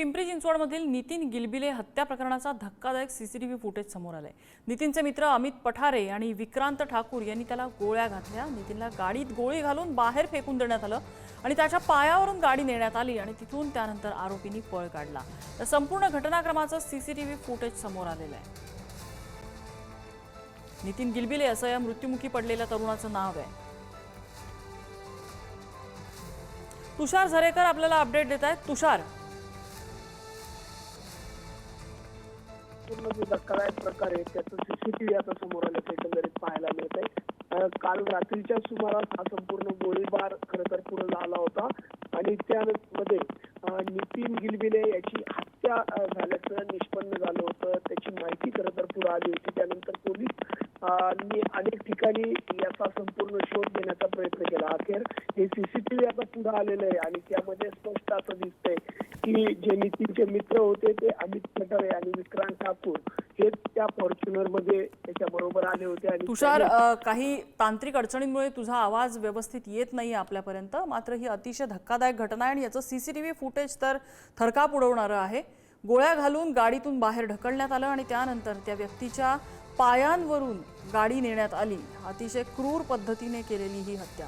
पिंपरी चिंचवडमधील नितीन गिलबिले हत्या प्रकरणाचा धक्कादायक सीसीटीव्ही फुटेज समोर आलाय. नितीनचे मित्र अमित पठारे आणि विक्रांत ठाकूर यांनी त्याला गोळ्या घातल्या. नितीनला गाडीत गोळी घालून बाहेर फेकून देण्यात आलं आणि त्याच्या पायावरून गाडी नेण्यात आली आणि तिथून त्यानंतर आरोपींनी पळ काढला. तर संपूर्ण घटनाक्रमाचं सीसीटीव्ही फुटेज समोर आलेलं आहे. नितीन गिलबिले असं या मृत्युमुखी पडलेल्या तरुणाचं नाव आहे. तुषार झरेकर आपल्याला अपडेट देत आहेत. तुषार संपूर्ण जो धक्कादायक प्रकार आहे त्याचं सीसीटीव्ही आता समोर आल्याचं एकंदरीत पाहायला मिळत आहे. काल रात्रीच्या सुमारास हा संपूर्ण गोळीबार खरं तर पुढे झाला होता. आणि त्यामध्ये नितीन गिलबिले याची हत्या झाल्याचं निष्पन्न झालं होतं. त्याची माहिती खरं तर पुढे आली होती. त्यानंतर पोलीस ठिकाणी याचा संपूर्ण शोध घेण्याचा प्रयत्न केला. अखेर हे सीसीटीव्ही आता पुढे आलेलं आहे आणि त्यामध्ये स्पष्ट असं दिसतंय की जे नितीनचे मित्र होते ते अमित पठारे आणि विक्रांत ठाकूर हे त्या फॉर्च्युनरमध्ये त्याच्या बरोबर आले होते आणि तुषार काही तांत्रिक अडचणींमुळे तुझा आवाज व्यवस्थित येत नाही आपल्यापर्यंत. मात्र ही अतिशय धक्कादायक घटना आहे आणि याचं सीसीटीव्ही फुटेज तर थरकाप उडवणारं आहे. गोळ्या घालून गाडीतून बाहेर ढकलण्यात आलं आणि त्यानंतर त्या व्यक्तीच्या पायांवरून गाडी नेण्यात आली. अतिशय क्रूर पद्धतीने केलेली ही हत्या.